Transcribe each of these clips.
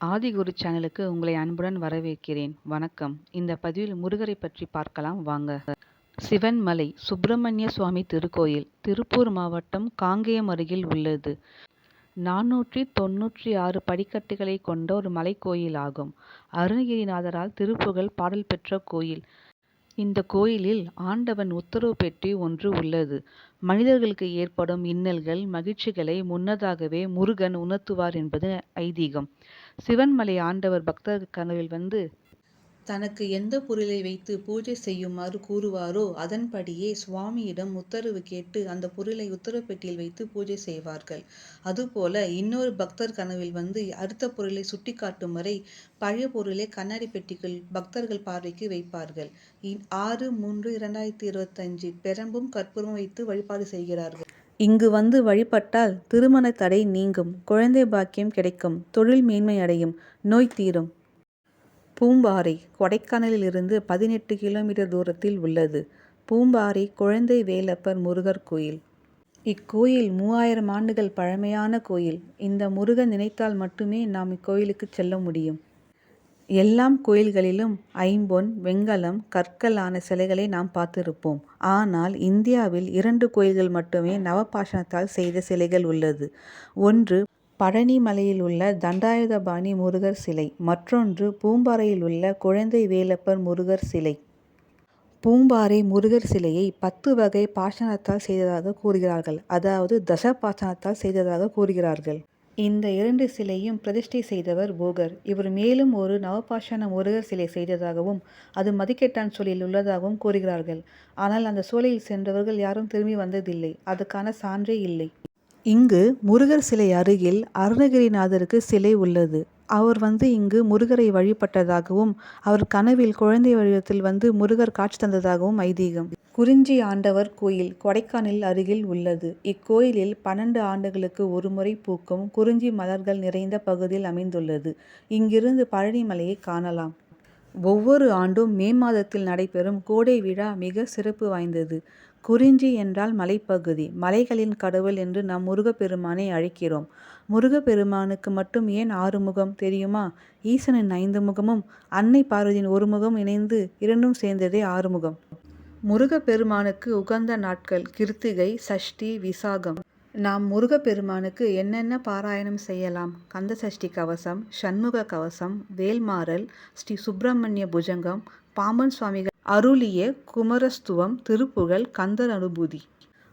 ஆதிகுரு சேனலுக்கு உங்களை அன்புடன் வரவேற்கிறேன். வணக்கம். இந்த பதிவில் முருகரை பற்றி பார்க்கலாம். வாங்க. சிவன்மலை சுப்பிரமணிய சுவாமி திருக்கோயில் திருப்பூர் மாவட்டம் காங்கேயம் அருகில் உள்ளது. நானூற்றி தொன்னூற்றி ஆறு படிக்கட்டுகளை கொண்ட ஒரு மலைக்கோயில் ஆகும் அருணகிரிநாதரால் திருப்புகழ் பாடல் பெற்ற கோயில். இந்த கோயிலில் ஆண்டவன் உத்தரவு பெட்டி ஒன்று உள்ளது. மனிதர்களுக்கு ஏற்படும் இன்னல்கள் மகிழ்ச்சிகளை முன்னதாகவே முருகன் உணர்த்துவார் என்பது ஐதீகம். சிவன்மலை ஆண்டவர் பக்தர் கனவில் வந்து தனக்கு எந்த பொருளை வைத்து பூஜை செய்யுமாறு கூறுவாரோ அதன்படியே சுவாமியிடம் உத்தரவு கேட்டு அந்த பொருளை உத்தரவு பெட்டியில் வைத்து பூஜை செய்வார்கள். அதுபோல இன்னொரு பக்தர் கனவில் வந்து அடுத்த பொருளை சுட்டிக்காட்டும் வரை பழைய பொருளை கண்ணாடி பெட்டிகள் பக்தர்கள் பார்வைக்கு வைப்பார்கள். ஆறு மூன்று இரண்டாயிரத்தி இருபத்தஞ்சு பெரம்பும் கற்பூரம் வைத்து வழிபாடு செய்கிறார்கள். இங்கு வந்து வழிபட்டால் திருமண தடை நீங்கும் குழந்தை பாக்கியம் கிடைக்கும் தொழில் மேன்மை அடையும் நோய் தீரும். பூம்பாறை கொடைக்கானலிலிருந்து பதினெட்டு கிலோமீட்டர் தூரத்தில் உள்ளது. பூம்பாறை குழந்தை வேலப்பர் முருகர் கோயில். இக்கோயில் மூவாயிரம் ஆண்டுகள் பழமையான கோயில். இந்த முருகன் நினைத்தால் மட்டுமே நாம் இக்கோயிலுக்கு செல்ல முடியும். எல்லாம் கோயில்களிலும் ஐம்பொன் வெங்கலம் கற்களான சிலைகளை நாம் பார்த்திருப்போம். ஆனால் இந்தியாவில் இரண்டு கோயில்கள் மட்டுமே நவபாஷணத்தால் செய்த சிலைகள் உள்ளது. ஒன்று பழனி மலையில் உள்ள தண்டாயுதபாணி முருகர் சிலை மற்றொன்று பூம்பாறையில் உள்ள குழந்தை வேலப்பர் முருகர் சிலை. பூம்பாறை முருகர் சிலையை பத்து வகை பாஷணத்தால் செய்ததாக கூறுகிறார்கள். அதாவது தச பாஷணத்தால் செய்ததாக கூறுகிறார்கள். இந்த இரண்டு சிலையும் பிரதிஷ்டை செய்தவர் போகர். இவர் மேலும் ஒரு நவபாஷண முருகர் சிலை செய்ததாகவும் அது மதிக்கெட்டான் சூழலில் உள்ளதாகவும் கூறுகிறார்கள். ஆனால் அந்த சூழலில் சென்றவர்கள் யாரும் திரும்பி வந்ததில்லை. அதுக்கான சான்றே இல்லை. இங்கு முருகர் சிலை அருகில் அருணகிரிநாதருக்கு சிலை உள்ளது. அவர் வந்து இங்கு முருகரை வழிபட்டதாகவும் அவர் கனவில் குழந்தை வடிவத்தில் வந்து முருகர் காட்சி தந்ததாகவும் ஐதீகம். குறிஞ்சி ஆண்டவர் கோயில் கொடைக்கானல் அருகில் உள்ளது. இக்கோயிலில் பன்னெண்டு ஆண்டுகளுக்கு ஒருமுறை பூக்கும் குறிஞ்சி மலர்கள் நிறைந்த பகுதியில் அமைந்துள்ளது. இங்கிருந்து பழனி மலையை காணலாம். ஒவ்வொரு ஆண்டும் மே மாதத்தில் நடைபெறும் கோடை விழா மிக சிறப்பு வாய்ந்தது. குறிஞ்சி என்றால் மலைப்பகுதி மலைகளின் கடவுள் என்று நாம் முருகப்பெருமானை அழைக்கிறோம். முருகப்பெருமானுக்கு மட்டும் ஏன் ஆறு முகம் தெரியுமா? ஈசனின் ஐந்து முகமும் அன்னை பார்வதியின் ஒரு முகம் இணைந்து இரண்டும் சேர்ந்ததே ஆறுமுகம். முருகப்பெருமானுக்கு உகந்த நாட்கள் கிருத்திகை சஷ்டி விசாகம். நாம் முருகப்பெருமானுக்கு என்னென்ன பாராயணம் செய்யலாம்? கந்த சஷ்டி கவசம் சண்முக கவசம் வேல்மாறல் ஸ்ரீ சுப்பிரமணிய புஜங்கம் பாம்பன் சுவாமிகள் அருளிய குமரஸ்துவம் திருப்புகழ் கந்தர் அனுபூதி.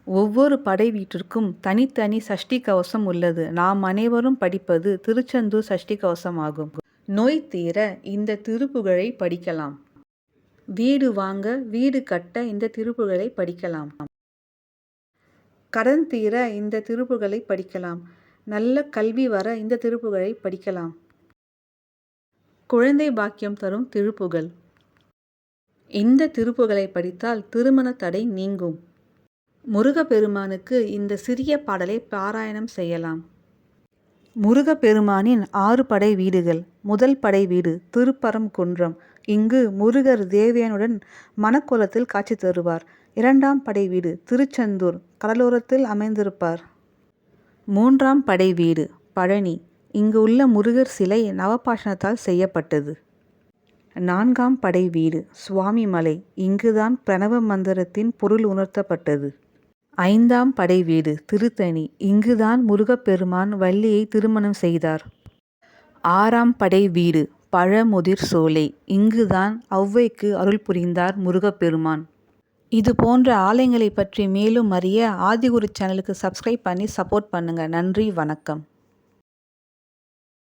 ஒவ்வொரு படை வீட்டிற்கும் தனித்தனி சஷ்டி கவசம் உள்ளது. நாம் அனைவரும் படிப்பது திருச்செந்தூர் சஷ்டி கவசம் ஆகும். நோய் தீர இந்த திருப்புகழை படிக்கலாம். வீடு வாங்க வீடு கட்ட இந்த திருப்புகழை படிக்கலாம். கடன் தீர இந்த திருப்புகளை படிக்கலாம். நல்ல கல்வி வர இந்த திருப்புகழை படிக்கலாம். குழந்தை பாக்கியம் தரும் திருப்புகள் இந்த திருப்புகளை படித்தால் திருமண தடை நீங்கும். முருகப்பெருமானுக்கு இந்த சிறிய பாடலை பாராயணம் செய்யலாம். முருகப்பெருமானின் ஆறு படை வீடுகள். முதல் படை வீடு திருப்பரம் குன்றம். இங்கு முருகர் தேவியனுடன் மணக்கோலத்தில் காட்சி தருவார். இரண்டாம் படை வீடு திருச்செந்தூர். கடலோரத்தில் அமைந்திருப்பார். மூன்றாம் படை வீடு பழனி. இங்கு உள்ள முருகர் சிலை நவபாஷணத்தால் செய்யப்பட்டது. நான்காம் படை வீடு சுவாமி மலை. இங்குதான் பிரணவ மந்திரத்தின் பொருள் உணர்த்தப்பட்டது. ஐந்தாம் படை வீடு திருத்தணி. இங்குதான் முருகப்பெருமான் வள்ளியை திருமணம் செய்தார். ஆறாம் படை வீடு பழமுதிர் சோலை. இங்குதான் ஔவைக்கு அருள் புரிந்தார் முருகப்பெருமான். இது போன்ற ஆலயங்களை பற்றி மேலும் அறிய ஆதிகுரு சேனலுக்கு சப்ஸ்கிரைப் பண்ணி சப்போர்ட் பண்ணுங்கள் நன்றி வணக்கம்.